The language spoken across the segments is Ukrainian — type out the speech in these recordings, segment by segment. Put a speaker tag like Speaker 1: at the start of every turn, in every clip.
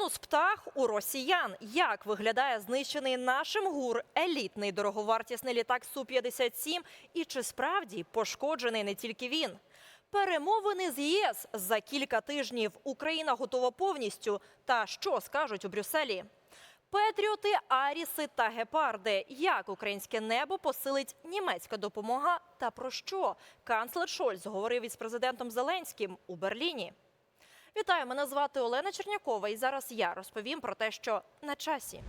Speaker 1: Мінус птах у росіян. Як виглядає знищений нашим гур елітний дороговартісний літак Су-57 і чи справді пошкоджений не тільки він? Перемовини з ЄС за кілька тижнів Україна готова повністю. Та що скажуть у Брюсселі? Петріоти, Аріси та Гепарди. Як українське небо посилить німецька допомога та про що канцлер Шольц говорив із президентом Зеленським у Берліні? Вітаю, мене звати Олена Чернякова, і зараз я розповім про те, що на часі.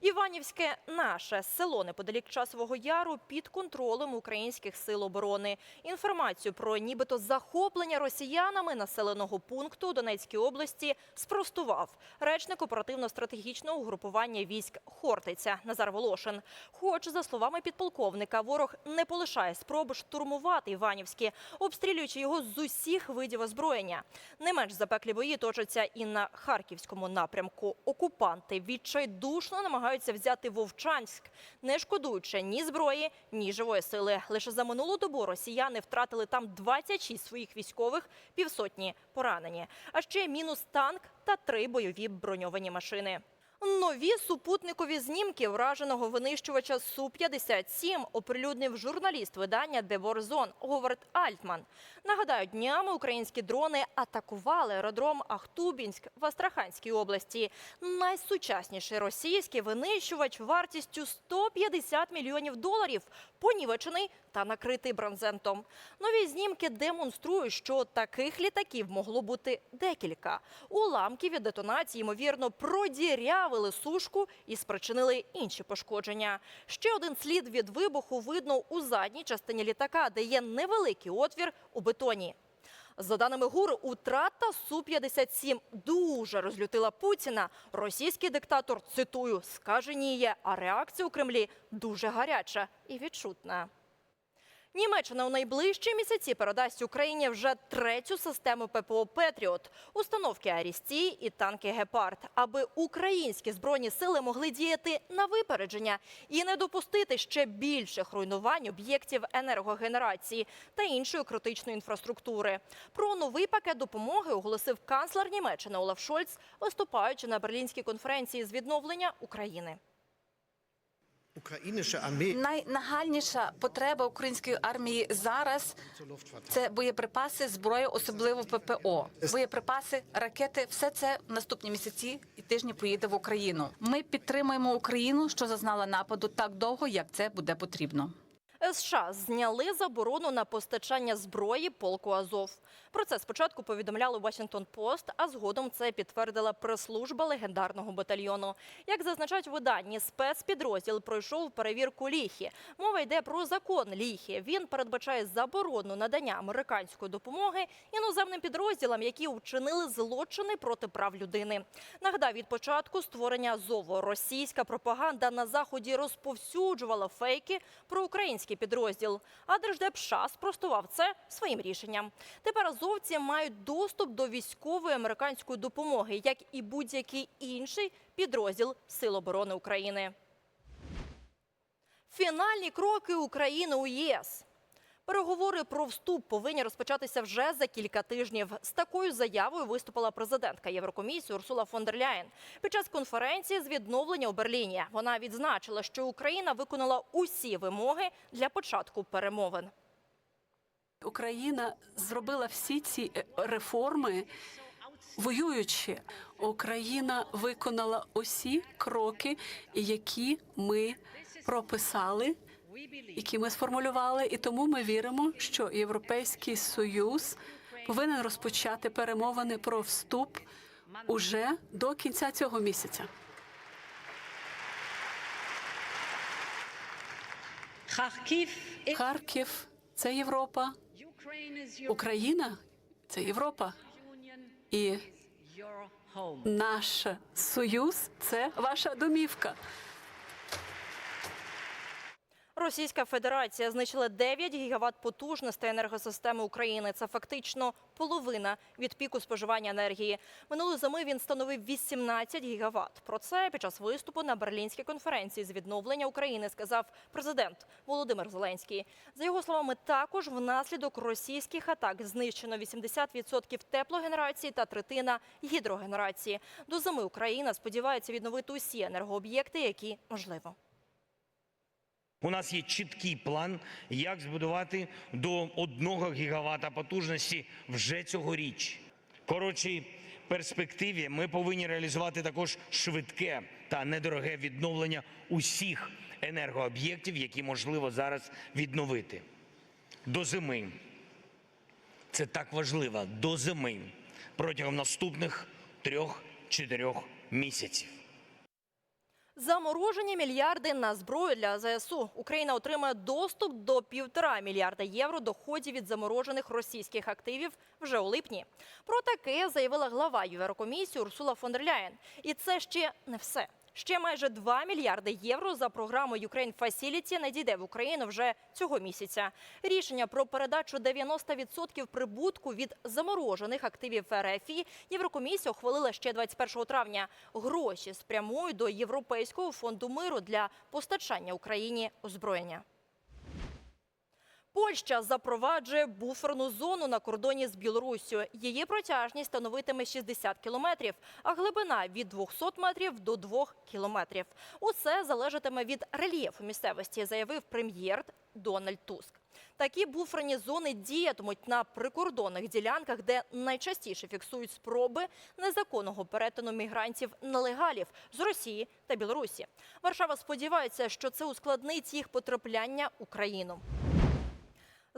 Speaker 1: Іванівське наше село неподалік часового яру під контролем українських сил оборони. Інформацію про нібито захоплення росіянами населеного пункту у Донецькій області спростував речник оперативно-стратегічного угрупування військ Хортиця Назар Волошин. Хоч, за словами підполковника, ворог не полишає спроби штурмувати Іванівське, обстрілюючи його з усіх видів озброєння. Не менш запеклі бої точаться і на харківському напрямку. Окупанти відчайдушно намагаються взяти Вовчанськ, не шкодуючи ні зброї, ні живої сили. Лише за минулу добу росіяни втратили там 26 своїх військових, півсотні поранені. А ще мінус танк та три бойові броньовані машини. Нові супутникові знімки враженого винищувача Су-57 оприлюднив журналіст видання Деворзон Говард Альтман. Нагадаю, днями українські дрони атакували аеродром Ахтубінськ в Астраханській області. Найсучасніший російський винищувач вартістю 150 мільйонів доларів, понівечений та накритий бронзентом. Нові знімки демонструють, що таких літаків могло бути декілька. Уламки від детонації, ймовірно, продірявили сушку і спричинили інші пошкодження. Ще один слід від вибуху видно у задній частині літака, де є невеликий отвір у бетоні. За даними ГУР, утрата Су-57 дуже розлютила Путіна. Російський диктатор, цитую, скаженіє, а реакція у Кремлі дуже гаряча і відчутна. Німеччина у найближчі місяці передасть Україні вже третю систему ППО Петріот, установки Арісті і танки Гепард, аби українські збройні сили могли діяти на випередження і не допустити ще більших руйнувань об'єктів енергогенерації та іншої критичної інфраструктури. Про новий пакет допомоги оголосив канцлер Німеччини Олаф Шольц, виступаючи на берлінській конференції з відновлення України.
Speaker 2: Найнагальніша потреба української армії зараз це боєприпаси, зброя, особливо ППО. Боєприпаси, ракети все це в наступні місяці і тижні поїде в Україну. Ми підтримуємо Україну, що зазнала нападу так довго, як це буде потрібно.
Speaker 1: США зняли заборону на постачання зброї полку Азов. Про це спочатку повідомляли Washington Post, а згодом це підтвердила прес-служба легендарного батальйону. Як зазначають виданні, спецпідрозділ пройшов перевірку ліхі. Мова йде про закон ліхі. Він передбачає заборону надання американської допомоги іноземним підрозділам, які вчинили злочини проти прав людини. Нагадаю, від початку створення Азову російська пропаганда на заході розповсюджувала фейки про український підрозділ. А Держдеп США спростував це своїм рішенням. Тепер азовці мають доступ до військової американської допомоги, як і будь-який інший підрозділ Сил оборони України. Фінальні кроки України у ЄС. Переговори про вступ повинні розпочатися вже за кілька тижнів. З такою заявою виступила президентка Єврокомісії Урсула фон дер Ляєн під час конференції з відновлення у Берліні. Вона відзначила, що Україна виконала усі вимоги для початку перемовин.
Speaker 3: Україна зробила всі ці е, реформи воюючи. Україна виконала усі кроки, які ми прописали, які ми сформулювали, і тому ми віримо, що Європейський Союз повинен розпочати перемовини про вступ уже до кінця цього місяця. Харків це Європа, Україна це Європа. І наш союз це ваша домівка.
Speaker 1: Російська Федерація знищила 9 гігават потужностей енергосистеми України. Це фактично половина від піку споживання енергії. Минулої зими він становив 18 гігават. Про це під час виступу на Берлінській конференції з відновлення України сказав президент Володимир Зеленський. За його словами, також внаслідок російських атак знищено 80% теплогенерації та третина гідрогенерації. До зими Україна сподівається відновити усі енергооб'єкти, які можливо.
Speaker 4: У нас є чіткий план, як збудувати до 1 гігавата потужності вже цьогоріч. В перспективі ми повинні реалізувати також швидке та недороге відновлення усіх енергооб'єктів, які можливо зараз відновити. До зими. Це так важливо. До зими протягом наступних трьох-чотирьох місяців.
Speaker 1: Заморожені мільярди на зброю для ЗСУ. Україна отримає доступ до півтора мільярда євро доходів від заморожених російських активів вже у липні. Про таке заявила глава Єврокомісії Урсула фон дер Ляєн. І це ще не все. Ще майже 2 мільярди євро за програмою Ukraine Facility надійде в Україну вже цього місяця. Рішення про передачу 90% прибутку від заморожених активів РФ Єврокомісія ухвалила ще 21 травня. Гроші спрямують до Європейського фонду миру для постачання Україні озброєння. Польща запроваджує буферну зону на кордоні з Білоруссю. Її протяжність становитиме 60 кілометрів, а глибина від 200 метрів до 2 кілометрів. Усе залежатиме від рельєфу місцевості, заявив прем'єр Дональд Туск. Такі буферні зони діятимуть на прикордонних ділянках, де найчастіше фіксують спроби незаконного перетину мігрантів-нелегалів з Росії та Білорусі. Варшава сподівається, що це ускладнить їх потрапляння Україну.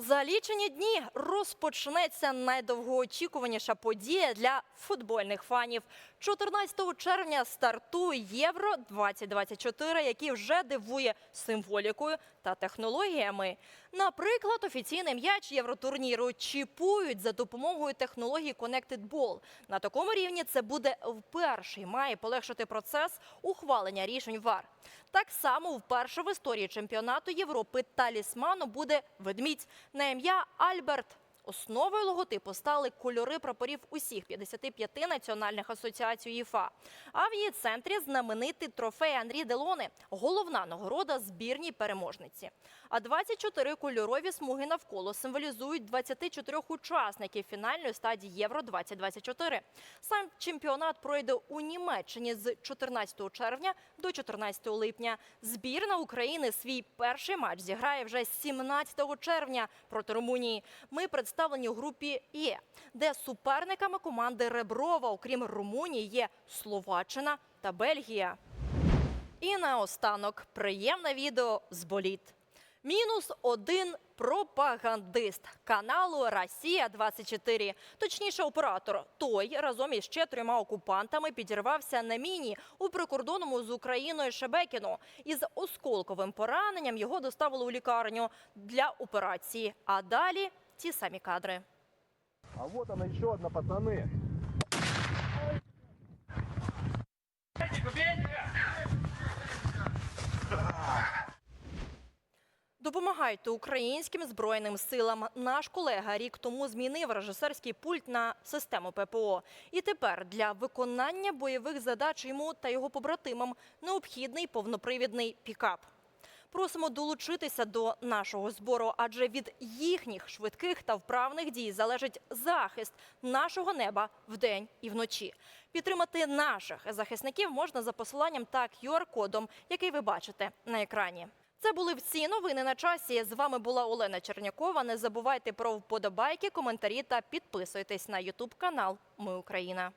Speaker 1: За лічені дні розпочнеться найдовгоочікуваніша подія для футбольних фанів. 14 червня стартує Євро 2024, який вже дивує символікою та технологіями. Наприклад, офіційний м'яч євротурніру чіпують за допомогою технології Connected Ball. На такому рівні це буде вперше і має полегшити процес ухвалення рішень ВАР. Так само вперше в історії чемпіонату Європи талісману буде ведмідь на ім'я Альберт. Основою логотипу стали кольори прапорів усіх 55 національних асоціацій ЄФА. А в її центрі знаменитий трофей Андрі Делони – головна нагорода збірній переможниці. А 24 кольорові смуги навколо символізують 24 учасників фінальної стадії Євро 2024. Сам чемпіонат пройде у Німеччині з 14 червня до 14 липня. Збірна України свій перший матч зіграє вже 17 червня проти Румунії. Ми представлені у групі Є, де суперниками команди Реброва, окрім Румунії, є Словаччина та Бельгія. І наостанок приємне відео з боліт. Мінус один пропагандист каналу Росія 24 Точніше, оператор той разом із ще трьома окупантами підірвався на міні у прикордонному з Україною Шебекіно. Із осколковим пораненням його доставили у лікарню для операції. А далі ті самі кадри.
Speaker 5: А вот она еще одна, пацаны.
Speaker 1: Допомагайте українським збройним силам. Наш колега рік тому змінив режисерський пульт на систему ППО. І тепер для виконання бойових задач йому та його побратимам необхідний повнопривідний пікап. Просимо долучитися до нашого збору, адже від їхніх швидких та вправних дій залежить захист нашого неба вдень і вночі. Підтримати наших захисників можна за посиланням та QR-кодом, який ви бачите на екрані. Це були всі новини на часі. З вами була Олена Чернякова. Не забувайте про вподобайки, коментарі та підписуйтесь на Ютуб канал Ми Україна.